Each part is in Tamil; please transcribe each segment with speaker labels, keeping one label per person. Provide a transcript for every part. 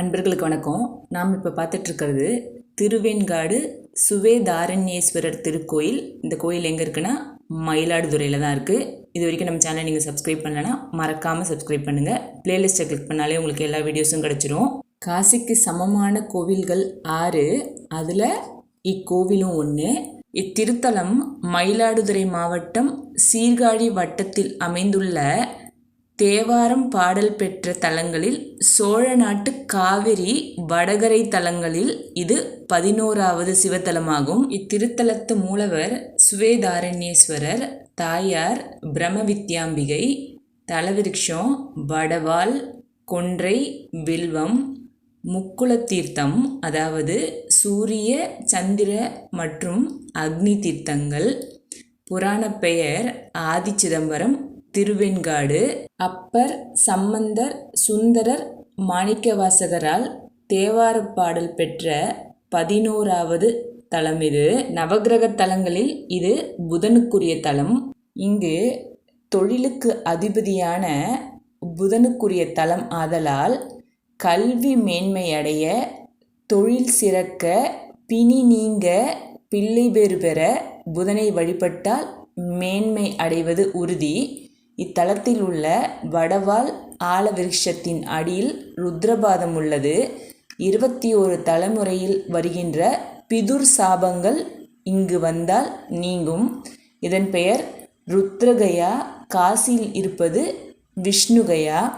Speaker 1: அன்பர்களுக்கு வணக்கம். நாம் இப்போ பார்த்துட்ருக்கிறது திருவெண்காடு சுவேதாரண்யேஸ்வரர் திருக்கோயில். இந்த கோயில் எங்கே இருக்குன்னா மயிலாடுதுறையில் தான் இருக்குது இது வரைக்கும் நம்ம சேனலை நீங்கள் சப்ஸ்கிரைப் பண்ணலைன்னா மறக்காமல் சப்ஸ்கிரைப் பண்ணுங்கள் பிளேலிஸ்ட்டை கிளிக் பண்ணாலே உங்களுக்கு எல்லா வீடியோஸும் கிடச்சிரும். காசிக்கு சமமான கோவில்கள் ஆறு. அதில் இக்கோவிலும் ஒன்று இத்திருத்தலம் மயிலாடுதுறை மாவட்டம் சீர்காழி வட்டத்தில் அமைந்துள்ள தேவாரம் பாடல் பெற்ற தலங்களில் சோழ நாட்டு காவிரி வடகரை தலங்களில் இது பதினோராவது சிவத்தலமாகும். இத்திருத்தலத்து மூலவர் சுவேதாரண்யேஸ்வரர் தாயார் பிரம்மவித்யாம்பிகை தலவிருட்சம் வடவால் கொன்றை வில்வம் முக்குல தீர்த்தம் அதாவது சூரிய சந்திர மற்றும் அக்னி தீர்த்தங்கள் புராண பெயர் ஆதி சிதம்பரம் திருவெண்காடு அப்பர் சம்பந்தர் சுந்தரர் மாணிக்கவாசகரால் தேவாரப் பாடல் பெற்ற பதினோராவது தலம் இது. நவக்கிரக தலங்களில் இது புதனுக்குரிய தலம். இங்கு தொழிலுக்கு அதிபதியான புதனுக்குரிய தலம் ஆதலால் கல்வி மேன்மையடைய தொழில் சிறக்க பிணி நீங்க பிள்ளை பேறு பெற புதனை வழிபட்டால் மேன்மை அடைவது உறுதி. இத்தலத்தில் உள்ள வடவால் ஆலவிருஷத்தின் அடியில் ருத்ரபாதம் உள்ளது. இருபத்தி ஒரு தலைமுறையில் வருகின்ற பிதுர் சாபங்கள் இங்கு வந்தால் நீங்கும். இதன் பெயர் ருத்ரகயா காசியில் இருப்பது விஷ்ணுகயா.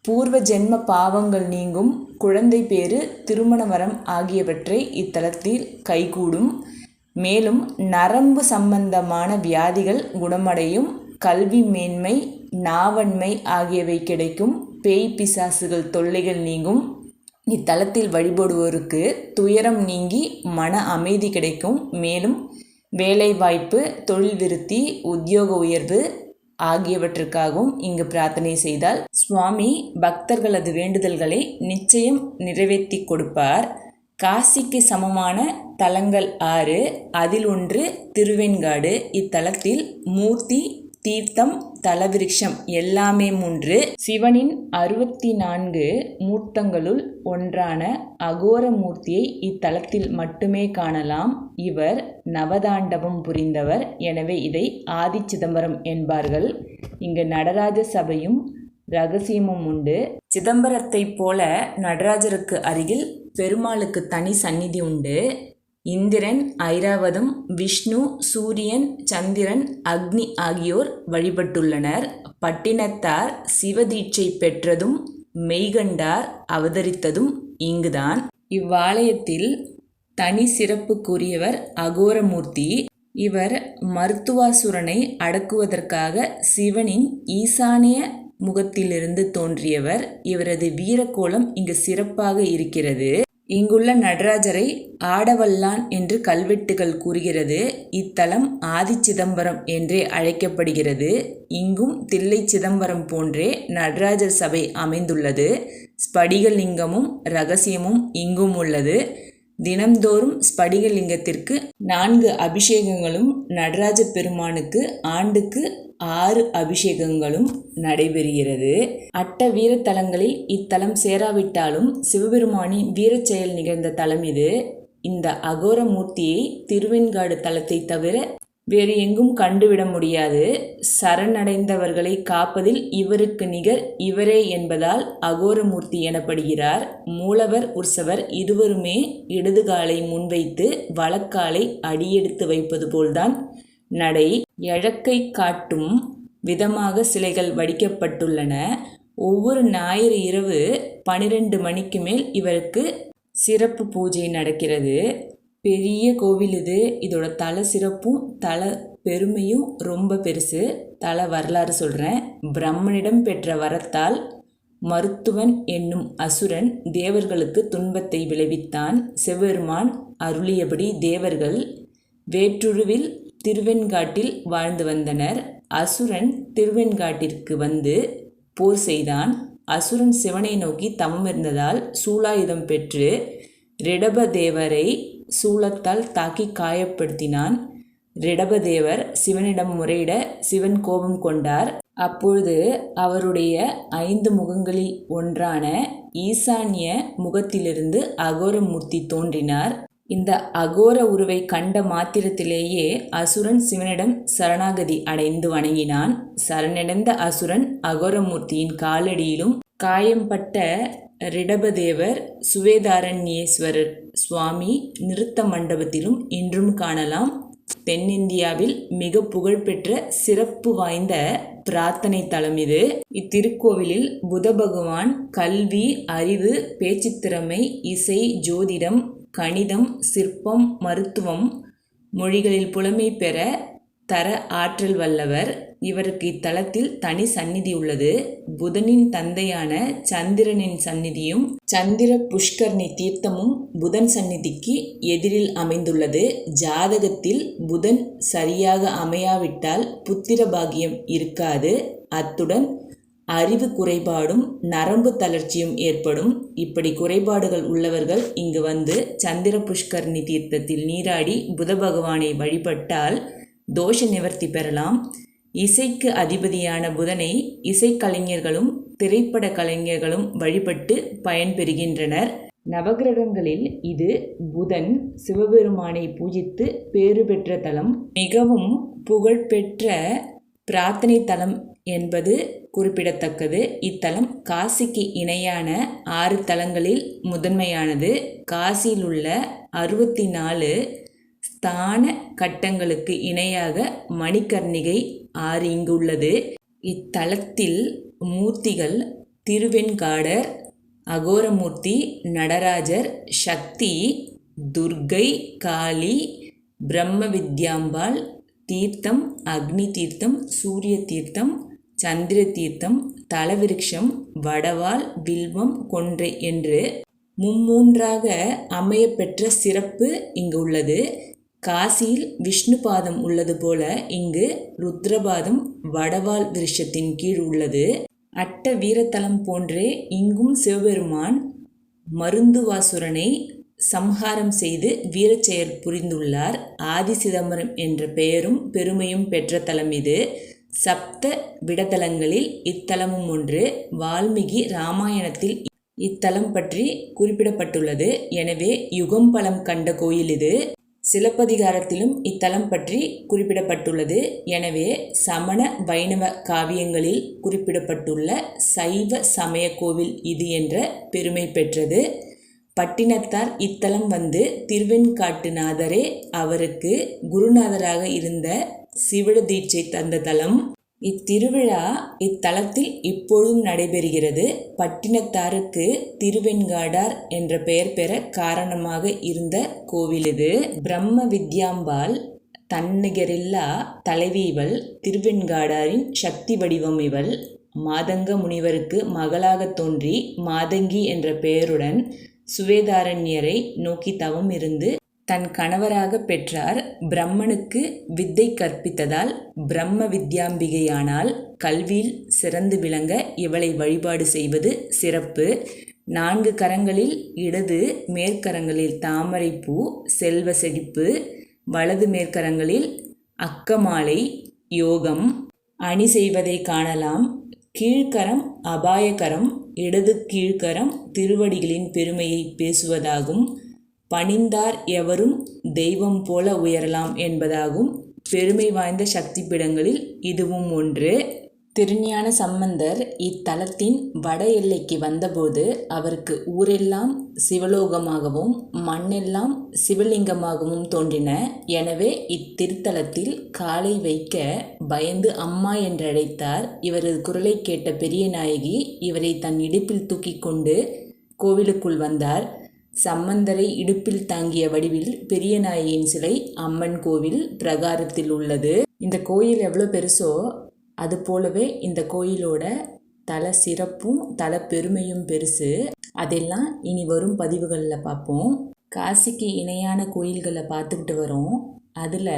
Speaker 1: பூர்வ ஜென்ம பாவங்கள் நீங்கும். குழந்தை பேறு திருமண வரம் ஆகியவற்றை இத்தலத்தில் கைகூடும். மேலும் நரம்பு சம்பந்தமான வியாதிகள் குணமடையும். கல்வி மேன்மை நாவன்மை ஆகியவை கிடைக்கும். பேய் பிசாசுகள் தொல்லைகள் நீங்கும். இத்தலத்தில் வழிபடுவோருக்கு துயரம் நீங்கி மன அமைதி கிடைக்கும். மேலும் வேலைவாய்ப்பு தொழில் விருத்தி உத்தியோக உயர்வு ஆகியவற்றுக்காகவும் இங்கு பிரார்த்தனை செய்தால் சுவாமி பக்தர்களது வேண்டுதல்களை நிச்சயம் நிறைவேற்றி கொடுப்பார். காசிக்கு சமமான தலங்கள் ஆறு அதில் ஒன்று திருவெண்காடு. இத்தலத்தில் மூர்த்தி தீர்த்தம் தலவிருஷம் எல்லாமே மூன்று. சிவனின் அறுபத்தி நான்கு மூர்த்தங்களுள் ஒன்றான அகோர மூர்த்தியை இத்தலத்தில் மட்டுமே காணலாம். இவர் நவதாண்டவம் புரிந்தவர். எனவே இதை ஆதி சிதம்பரம் என்பார்கள். இங்கு நடராஜ சபையும் ரகசியமும் உண்டு. சிதம்பரத்தைப் போல நடராஜருக்கு அருகில் பெருமாளுக்கு தனி சந்நிதி உண்டு. இந்திரன் ஐராவதம் விஷ்ணு சூரியன் சந்திரன் அக்னி ஆகியோர் வழிபட்டுள்ளனர். பட்டினத்தார் சிவதீட்சை பெற்றதும் மெய்கண்டார் அவதரித்ததும் இங்குதான். இவ்வாலயத்தில் தனி சிறப்புக்குரியவர் அகோரமூர்த்தி. இவர் மருத்துவாசுரனை அடக்குவதற்காக சிவனின் ஈசானிய முகத்திலிருந்து தோன்றியவர். இவரது வீரக்கோலம் இங்கு சிறப்பாக இருக்கிறது. இங்குள்ள நடராஜரை ஆடவல்லான் என்று கல்வெட்டுகள் கூறுகிறது. இத்தலம் ஆதி சிதம்பரம் என்றே அழைக்கப்படுகிறது. இங்கும் தில்லை சிதம்பரம் போன்றே நடராஜர் சபை அமைந்துள்ளது. ஸ்படிகலிங்கமும் ரகசியமும் இங்கும் உள்ளது. தினம்தோறும் ஸ்படிகலிங்கத்திற்கு நான்கு அபிஷேகங்களும் நடராஜ பெருமானுக்கு ஆண்டுக்கு ஆறு அபிஷேகங்களும் நடைபெறுகிறது. அட்ட வீரத்தலங்களில் இத்தலம் சேராவிட்டாலும் சிவபெருமானின் வீரச்செயல் நிகழ்ந்த தலம் இது. இந்த அகோர மூர்த்தியை திருவெண்காடு தலத்தை தவிர வேறு எங்கும் கண்டுவிட முடியாது. சரணடைந்தவர்களை காப்பதில் இவருக்கு நிகர் இவரே என்பதால் அகோரமூர்த்தி எனப்படுகிறார். மூலவர் உற்சவர் இருவருமே இடதுகாலை முன்வைத்து வழக்காலை அடியெடுத்து வைப்பது போல்தான். நடை எழக்கை காட்டும் விதமாக சிலைகள் வடிக்கப்பட்டுள்ளன. ஒவ்வொரு ஞாயிறு இரவு பனிரெண்டு மணிக்கு மேல் இவருக்கு சிறப்பு பூஜை நடக்கிறது. பெரிய கோவில் இது. இதோட தல சிறப்பும் தல பெருமையும் ரொம்ப பெருசு. தல வரலாறு சொல்கிறேன் பிரம்மனிடம் பெற்ற வரத்தால் மருத்துவன் என்னும் அசுரன் தேவர்களுக்கு துன்பத்தை விளைவித்தான். செவ்வெருமான் அருளியபடி தேவர்கள் வேற்றுருவில் திருவெண்காட்டில் வாழ்ந்து வந்தனர். அசுரன் திருவெண்காட்டிற்கு வந்து போர் செய்தான். அசுரன் சிவனை நோக்கி தமம் இருந்ததால் சூலாயுதம் பெற்று ரிடபதேவரை சூலத்தால் தாக்கி காயப்படுத்தினான். ரிடபதேவர் சிவனிடம் முறையிட சிவன் கோபம் கொண்டார். அப்பொழுது அவருடைய ஐந்து முகங்களில் ஒன்றான ஈசான்ய முகத்திலிருந்து அகோரமூர்த்தி தோன்றினார். இந்த அகோர உருவை கண்ட மாத்திரத்திலேயே அசுரன் சிவனிடம் சரணாகதி அடைந்து வணங்கினான். சரணடைந்த அசுரன் அகோரமூர்த்தியின் காலடியிலும் காயம்பட்ட ரிடபதேவர் சுவேதாரண்யேஸ்வரர் சுவாமி நிறுத்த மண்டபத்திலும் இன்றும் காணலாம். தென்னிந்தியாவில் மிக புகழ்பெற்ற சிறப்பு வாய்ந்த பிரார்த்தனை தலம் இது. இத்திருக்கோவிலில் புத பகவான் கல்வி அறிவு பேச்சுத்திறமை இசை ஜோதிடம் கணிதம் சிற்பம் மருத்துவம் மொழிகளில் புலமை பெற தர ஆற்றல் வல்லவர். இவருக்கு இத்தலத்தில் தனி சந்நிதி உள்ளது. புதனின் தந்தையான சந்திரனின் சந்நிதியும் சந்திர புஷ்கர்ணி தீர்த்தமும் புதன் சந்நிதிக்கு எதிரில் அமைந்துள்ளது. ஜாதகத்தில் புதன் சரியாக அமையாவிட்டால் புத்திர பாகியம் இருக்காது. அத்துடன் அறிவு குறைபாடும் நரம்பு தளர்ச்சியும் ஏற்படும். இப்படி குறைபாடுகள் உள்ளவர்கள் இங்கு வந்து சந்திர புஷ்கர்ணி தீர்த்தத்தில் நீராடி புத பகவானை வழிபட்டால் தோஷ நிவர்த்தி பெறலாம். இசைக்கு அதிபதியான புதனை இசைக்கலைஞர்களும் திரைப்பட கலைஞர்களும் வழிபட்டு பயன்பெறுகின்றனர். நவகிரகங்களில் இது புதன் சிவபெருமானை பூஜித்து பேறு பெற்ற தலம். மிகவும் புகழ்பெற்ற பிரார்த்தனை தலம் என்பது குறிப்பிடத்தக்கது. இத்தலம் காசிக்கு இணையான ஆறு தலங்களில் முதன்மையானது. காசியில் உள்ள அறுபத்தி நாலு ஸ்தான கட்டங்களுக்கு இணையாக மணிகர்ணிகை ஆறு இங்கு உள்ளது இத்தலத்தில் மூர்த்திகள் திருவெண்காடர் அகோரமூர்த்தி நடராஜர் சக்தி துர்கை காளி பிரம்ம வித்யாம்பாள் தீர்த்தம் அக்னி தீர்த்தம் சூரிய தீர்த்தம் சந்திர தீர்த்தம் தலவிருட்சம் வடவால் வில்வம் கொன்றை என்று மும்மூன்றாக அமையப்பெற்ற சிறப்பு இங்கு உள்ளது காசியில் விஷ்ணு பாதம் உள்ளது போல இங்கு ருத்ரபாதம் வடவால் விருஷத்தின் கீழ் உள்ளது. அட்ட வீரத்தலம் போன்றே இங்கும் சிவபெருமான் மருந்துவாசுரனை சம்ஹாரம் செய்து வீரச்செயல் புரிந்துள்ளார். ஆதி சிதம்பரம் என்ற பெயரும் பெருமையும் பெற்ற தலம் இது. சப்த விடதலங்களில் இத்தலமும் ஒன்று. வால்மீகி ராமாயணத்தில் இத்தலம் பற்றி குறிப்பிடப்பட்டுள்ளது. எனவே யுகம் பலம் கண்ட கோயில் இது. சிலப்பதிகாரத்திலும் இத்தலம் பற்றி குறிப்பிடப்பட்டுள்ளது. எனவே சமண வைணவ காவியங்களில் குறிப்பிடப்பட்டுள்ள சைவ சமய கோவில் இது என்ற பெருமை பெற்றது. பட்டினத்தார் இத்தலம் வந்து திருவெண்காட்டுநாதரே அவருக்கு குருநாதராக இருந்த சிவட தீட்சை தந்த தலம். இத்திருவிழா இத்தலத்தில் இப்பொழுதும் நடைபெறுகிறது. பட்டினத்தாருக்கு திருவெண்காடார் என்ற பெயர் பெற காரணமாக இருந்த கோவில் இது. பிரம்ம வித்யாம்பாள் தன்னிகரில்லா தலைவி இவள் திருவெண்காடாரின் சக்தி வடிவம் இவள் மாதங்க முனிவருக்கு மகளாக தோன்றி மாதங்கி என்ற பெயருடன் சுவேதாரண்யரை நோக்கி தவம் இருந்து தன் கணவராக பெற்றார் பிரம்மனுக்கு வித்தை கற்பித்ததால் பிரம்ம வித்யாம்பிகையானால் கல்வியில் சிறந்து விளங்க இவளை வழிபாடு செய்வது சிறப்பு. நான்கு கரங்களில் இடது மேற்கரங்களில் தாமரைப்பூ செல்வ செழிப்பு வலது மேற்கரங்களில் அக்கமாலை யோகம். அணி செய்வதை காணலாம். கீழ்கரம் அபாயகரம் இடது கீழ்கரம் திருவடிகளின் பெருமையை பேசுவதாகும். பணிந்தார் எவரும் தெய்வம் போல உயரலாம் என்பதாகும். பெருமை வாய்ந்த சக்தி பீடங்களில் இதுவும் ஒன்று. திருஞான சம்பந்தர் இத்தலத்தின் வட எல்லைக்கு வந்தபோது அவருக்கு ஊரெல்லாம் சிவலோகமாகவும் மண்ணெல்லாம் சிவலிங்கமாகவும் தோன்றின. எனவே இத்திருத்தலத்தில் காலை வைக்க பயந்து அம்மா என்றழைத்தார். இவரது குரலை கேட்ட பெரிய நாயகி இவரை தன் இடுப்பில் தூக்கி கொண்டு கோவிலுக்குள் வந்தார். சம்பந்தரை இடுப்பில் தாங்கிய வடிவில் பெரிய நாயகியின் சிலை அம்மன் கோவில் பிரகாரத்தில் உள்ளது. இந்த கோயில் எவ்வளோ பெருசோ அது போலவே இந்த கோயிலோட தல சிறப்பும் தல பெருமையும் பெருசு. அதெல்லாம் இனி வரும் பதிவுகளில் பார்ப்போம். காசிக்கு இணையான கோயில்களை பார்த்துக்கிட்டு வரோம். அதில்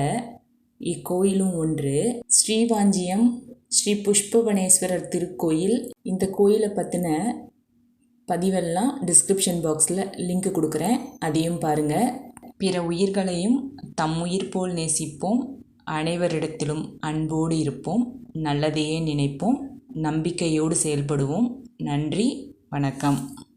Speaker 1: இக்கோயிலும் ஒன்று. ஸ்ரீவாஞ்சியம் ஸ்ரீ புஷ்பவனேஸ்வரர் திருக்கோயில். இந்த கோயிலை பற்றின பதிவெல்லாம் டிஸ்கிரிப்ஷன் பாக்ஸில் லிங்க் கொடுக்குறேன். அதையும் பாருங்கள் பிற உயிர்களையும் தம் உயிர் போல் நேசிப்போம். அனைவரிடத்திலும் அன்போடு இருப்போம். நல்லதையே நினைப்போம். நம்பிக்கையோடு செயல்படுவோம். நன்றி. வணக்கம்.